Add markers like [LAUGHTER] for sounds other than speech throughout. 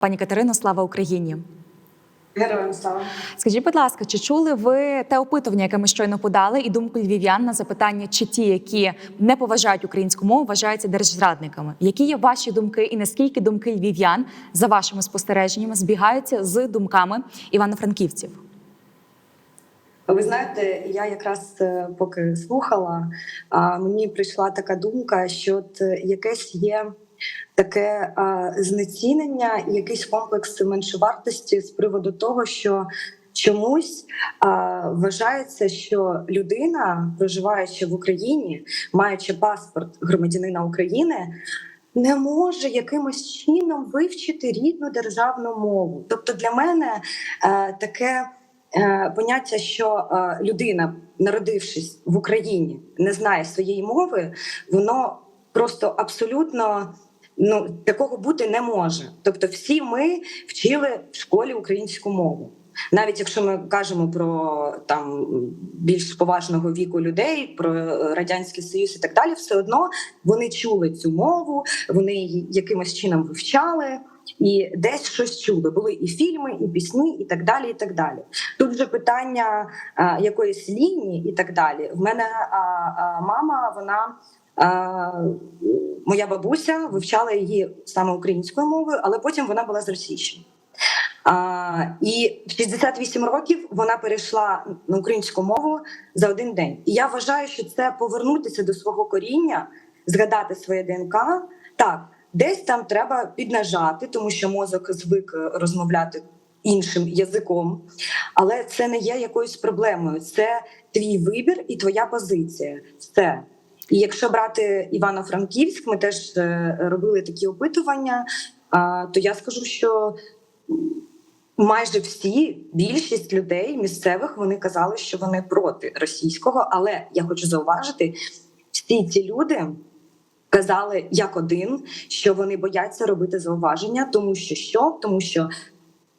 Пані Катерино, слава Україні! Героям слава. Скажіть, будь ласка, чи чули ви те опитування, яке ми щойно подали, і думку львів'ян на запитання, чи ті, які не поважають українську мову, вважаються держзрадниками? Які є ваші думки, і наскільки думки львів'ян за вашими спостереженнями збігаються з думками івано-франківців? Ви знаєте, я якраз е, поки слухала, мені прийшла така думка, що е, якесь є таке а, знецінення, і якийсь комплекс меншовартості з приводу того, що чомусь а, вважається, що людина, проживаючи в Україні, маючи паспорт громадянина України. Не може якимось чином вивчити рідну державну мову. Тобто для мене е, таке е, поняття, що е, людина, народившись в Україні, не знає своєї мови, воно просто абсолютно ну такого бути не може. Тобто, всі ми вчили в школі українську мову. Навіть якщо ми кажемо про там більш поважного віку людей, про радянський союз і так далі, все одно вони чули цю мову, вони її якимось чином вивчали і десь щось чули. Були і фільми, і пісні, і так далі. І так далі. Тут вже питання а, якоїсь лінії, і так далі. В мене а, а, мама, вона. Моя бабуся вивчала її саме українською мовою, але потім вона була з Російщини. А, і в 68 років вона перейшла на українську мову за один день. І я вважаю, що це повернутися до свого коріння, згадати своє ДНК. Так, десь там треба піднажати, тому що мозок звик е, розмовляти іншим язиком, але це не є якоюсь проблемою. Це твій вибір і твоя позиція. Все. І якщо брати Івано-Франківськ, ми теж е, робили такі опитування. То я скажу, що майже всі більшість людей місцевих вони казали, що вони проти російського. Але я хочу зауважити, всі ці люди казали як один, що вони бояться робити зауваження, тому що що? Тому що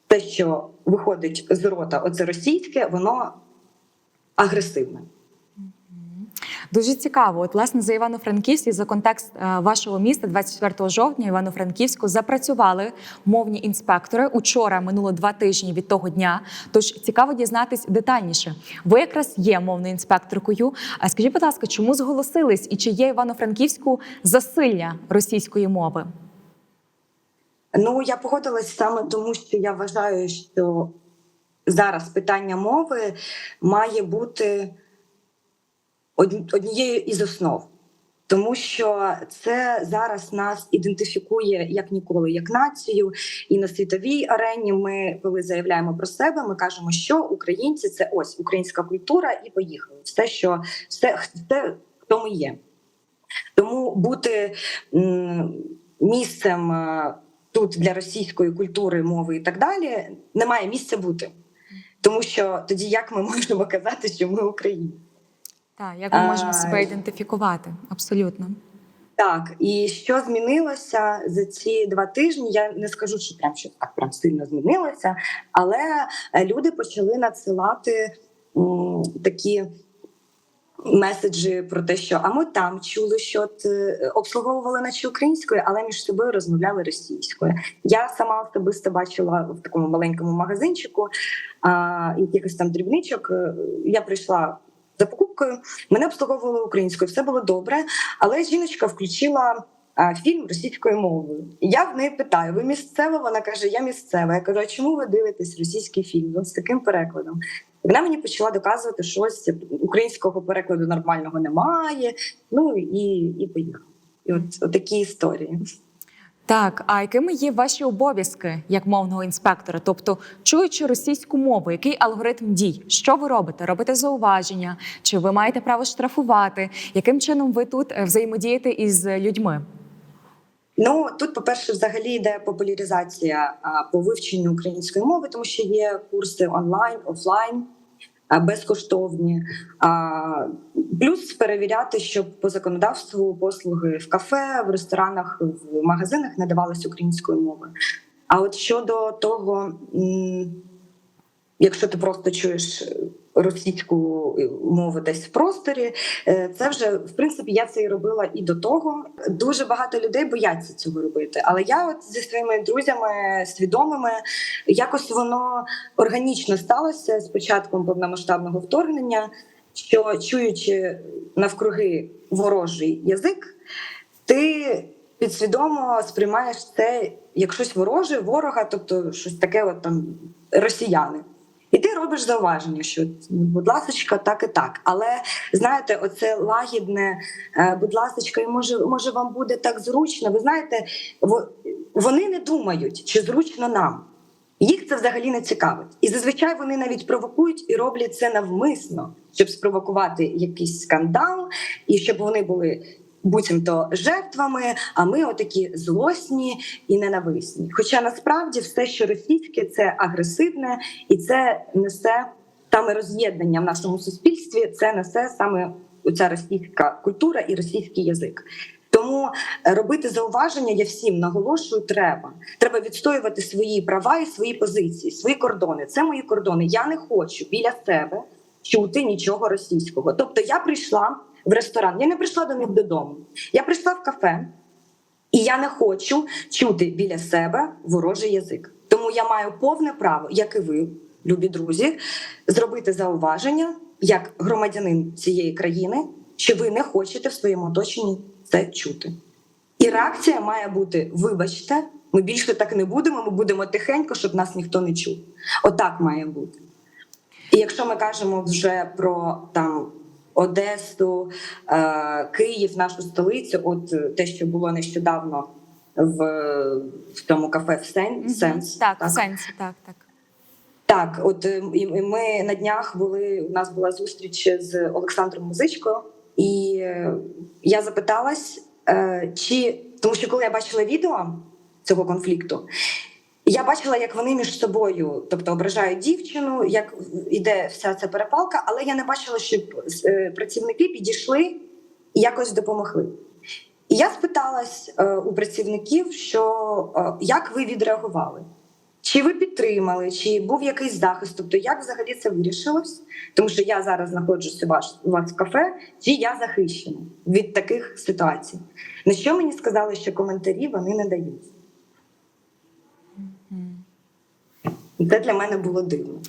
те, що виходить з рота, оце російське, воно агресивне. Дуже цікаво. От, власне, за Івано-Франківськ і за контекст е, вашого міста, 24 жовтня, Івано-Франківську запрацювали мовні інспектори. Учора минуло два тижні від того дня. Тож цікаво дізнатись детальніше. Ви якраз є мовною інспекторкою. А скажіть, будь ласка, чому зголосились і чи є Івано-Франківську засилля російської мови? Ну я погодилась саме тому, що я вважаю, що зараз питання мови має бути однією із основ, тому що це зараз нас ідентифікує як ніколи, як націю, і на світовій арені. Ми, коли заявляємо про себе, ми кажемо, що українці це ось українська культура, і поїхали. Все, що все, все хто ми є. Тому бути місцем е, тут для російської культури, мови і так далі немає місця бути. Тому що тоді як ми [LAUGHS] можемо казати, що ми українці? Так, як ми можемо А, себе ідентифікувати? Абсолютно. Так, і що змінилося за ці два тижні? Я не скажу, що прям що так прям сильно змінилося, але е, люди почали надсилати м, такі меседжі про те, що а ми там чули, що от, е, обслуговували наче українською, але між собою розмовляли російською. Я сама особисто бачила в такому маленькому магазинчику а, якихось там дрібничок. Е, Я прийшла за покупкою, мене обслуговували українською, все було добре. Але жіночка включила фільм російською мовою. Я в неї питаю: ви місцева? Вона каже: Я місцева. Я кажу, а чому ви дивитесь російський фільм? З таким перекладом. Вона мені почала доказувати, що ось українського перекладу нормального немає. Ну і, і поїхала. І от, от такі історії. Так, а якими є ваші обов'язки як мовного інспектора? Тобто, чуючи російську мову, який алгоритм дій? Що ви робите? Робите зауваження? Чи ви маєте право штрафувати? Яким чином ви тут е, взаємодієте із людьми? Ну тут, по-перше, взагалі йде популяризація по вивченню української мови, тому що є курси онлайн, офлайн. Безкоштовні, плюс перевіряти, щоб по законодавству послуги в кафе, в ресторанах, в магазинах надавалися українською мовою. А от щодо того, якщо ти просто чуєш російську мову десь в просторі. Е, Це вже в принципі я це і робила і до того. Дуже багато людей бояться цього робити. Але я, от зі своїми друзями свідомими, якось воно органічно сталося з початком повномасштабного вторгнення. Що чуючи навкруги ворожий язик, ти підсвідомо сприймаєш це як щось вороже, ворога, тобто щось таке, от там росіяни. І ти робиш зауваження, що будь ласочка, так і так. Але знаєте, оце лагідне, е, будь ласочка, і може, може вам буде так зручно. Ви знаєте, во- вони не думають, чи зручно нам. Їх це взагалі не цікавить. І зазвичай вони навіть провокують і роблять це навмисно, щоб спровокувати якийсь скандал, і щоб вони були буцімто жертвами, а ми отакі злосні і ненависні. Хоча насправді все, що російське, це агресивне і це несе саме роз'єднання в нашому суспільстві, це несе саме ця російська культура і російський язик. Тому е, робити зауваження я всім наголошую, треба. Треба відстоювати свої права і свої позиції, свої кордони. Це мої кордони. Я не хочу біля себе чути нічого російського. Тобто я прийшла в ресторан, я не прийшла до них додому. Я прийшла в кафе, і я не хочу чути біля себе ворожий язик. Тому я маю повне право, як і ви, любі друзі, зробити зауваження як громадянин цієї країни, що ви не хочете в своєму оточенні це чути. І реакція має бути: вибачте, ми більше так не будемо, ми будемо тихенько, щоб нас ніхто не чув. Отак має бути. І якщо ми кажемо вже про там Одесу, е, Київ, нашу столицю, от е, те, що було нещодавно в, в тому кафе в Сен. Сенс. Так, в сенсі, так, так. Так, от е, і ми на днях були. У нас була зустріч з Олександром Музичко, і я запиталась, чи тому, що коли я бачила відео цього конфлікту, я бачила, як вони між собою, тобто ображають дівчину, як іде вся ця перепалка, але я не бачила, щоб е, працівники підійшли і якось допомогли. І я спиталась е, у працівників, що е, як ви відреагували? Чи ви підтримали, чи був якийсь захист? Тобто, як взагалі це вирішилось? Тому що я зараз знаходжуся у вас, в кафе, чи я захищена від таких ситуацій? На що мені сказали, що коментарі вони не дають? І Це для мене було дивно.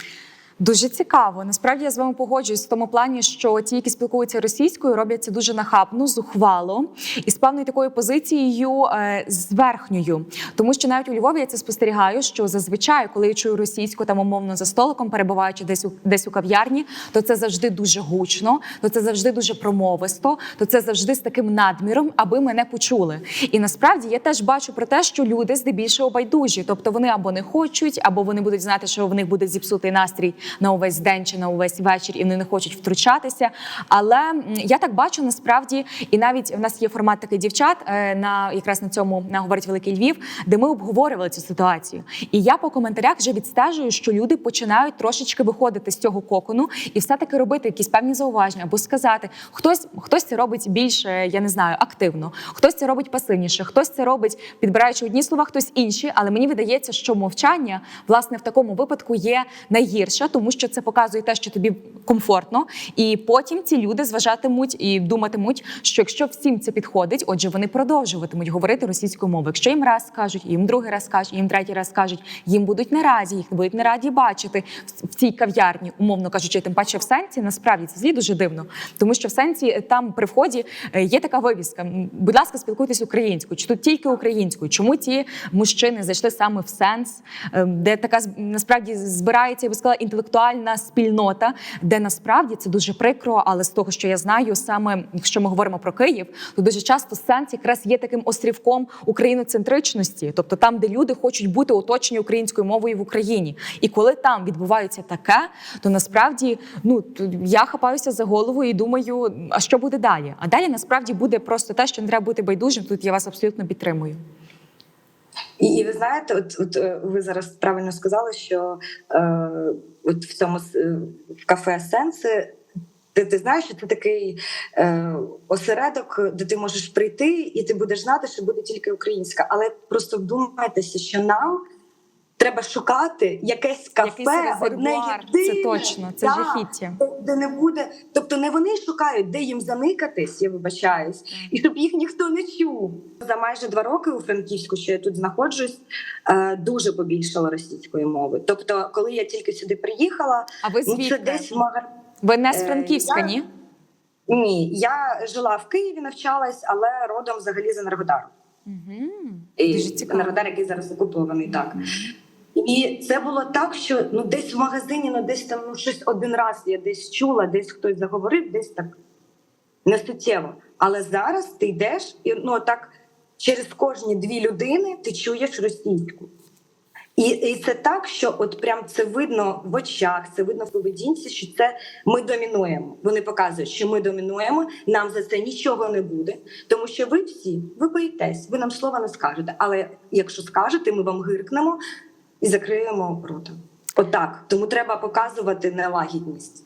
Дуже цікаво. Насправді я з вами погоджуюсь в тому плані, що ті, які спілкуються російською, роблять це дуже нахабно, зухвало і з певною такою позицією е, зверхньою. Тому що навіть у Львові я це спостерігаю, що зазвичай, коли я чую російську там умовно за столиком, перебуваючи десь у десь у кав'ярні, то це завжди дуже гучно, то це завжди дуже промовисто, то це завжди з таким надміром, аби мене почули. І насправді я теж бачу про те, що люди здебільшого байдужі, тобто вони або не хочуть, або вони будуть знати, що в них буде зіпсутий настрій на увесь день чи на увесь вечір, і вони не хочуть втручатися. Але я так бачу насправді, і навіть в нас є формат такий дівчат е, на якраз на цьому на говорить Великий Львів, де ми обговорювали цю ситуацію. І я по коментарях вже відстежую, що люди починають трошечки виходити з цього кокону і все-таки робити якісь певні зауваження або сказати, хтось хтось це робить більш, е, я не знаю, активно, хтось це робить пасивніше, хтось це робить підбираючи одні слова, хтось інші. Але мені видається, що мовчання власне в такому випадку є найгірше, тому що це показує те, що тобі комфортно, і потім ці люди зважатимуть і думатимуть, що якщо всім це підходить, отже, вони продовжуватимуть говорити російською мовою. Якщо їм раз скажуть, їм другий раз скажуть, їм третій раз скажуть, їм будуть не раді, їх будуть не раді бачити в- цій кав'ярні, умовно кажучи, тим паче в сенсі. Насправді це злі дуже дивно, тому що в сенсі е, там при вході е, є така вивіска. Будь ласка, спілкуйтесь українською, чи тут тільки українською. Чому ті мужчини зайшли саме в сенс, е, де така насправді збирається, я би сказала, інтелектуальна спільнота, де насправді це дуже прикро, але з того, що я знаю, саме якщо ми говоримо про Київ, то дуже часто сенс якраз є таким острівком україноцентричності, тобто там, де люди хочуть бути оточені українською мовою в Україні. І коли там відбувається таке, то насправді ну я хапаюся за голову і думаю, а що буде далі? А далі насправді буде просто те, що не треба бути байдужим. Тут я вас абсолютно підтримую. І, і ви знаєте, от, от е, ви зараз правильно сказали, що е, от в цьому е, в кафе Сенси. Ти, ти знаєш, що це такий е, осередок, де ти можеш прийти, і ти будеш знати, що буде тільки українська. Але просто вдумайтеся, що нам треба шукати якесь Якийсь кафе, одне резервуар. Це точно, це да, жахіття. де- де не буде. Тобто не вони шукають, де їм заникатись, я вибачаюсь, і щоб їх ніхто не чув. За майже два роки у Франківську, що я тут знаходжусь, е, дуже побільшало російської мови. Тобто, коли я тільки сюди приїхала, А ви ну це десь. Ви не з Е, Франківська, я- ні? Ні, я жила в Києві, навчалась, але родом взагалі з Енергодару. Угу. І Дуже цікаво. Енергодар, який зараз окупований, так. І це було так, що ну десь в магазині, ну десь там ну щось один раз я десь чула, десь хтось заговорив, десь так не суттєво. Але зараз ти йдеш і ну так через кожні дві людини ти чуєш російську. І, і це так, що от прям це видно в очах, це видно в поведінці, що це ми домінуємо. Вони показують, що ми домінуємо, нам за це нічого не буде, тому що ви всі ви боїтесь, ви нам слова не скажете. Але якщо скажете, ми вам гиркнемо і закриємо рота. Отак. Тому треба показувати нелагідність.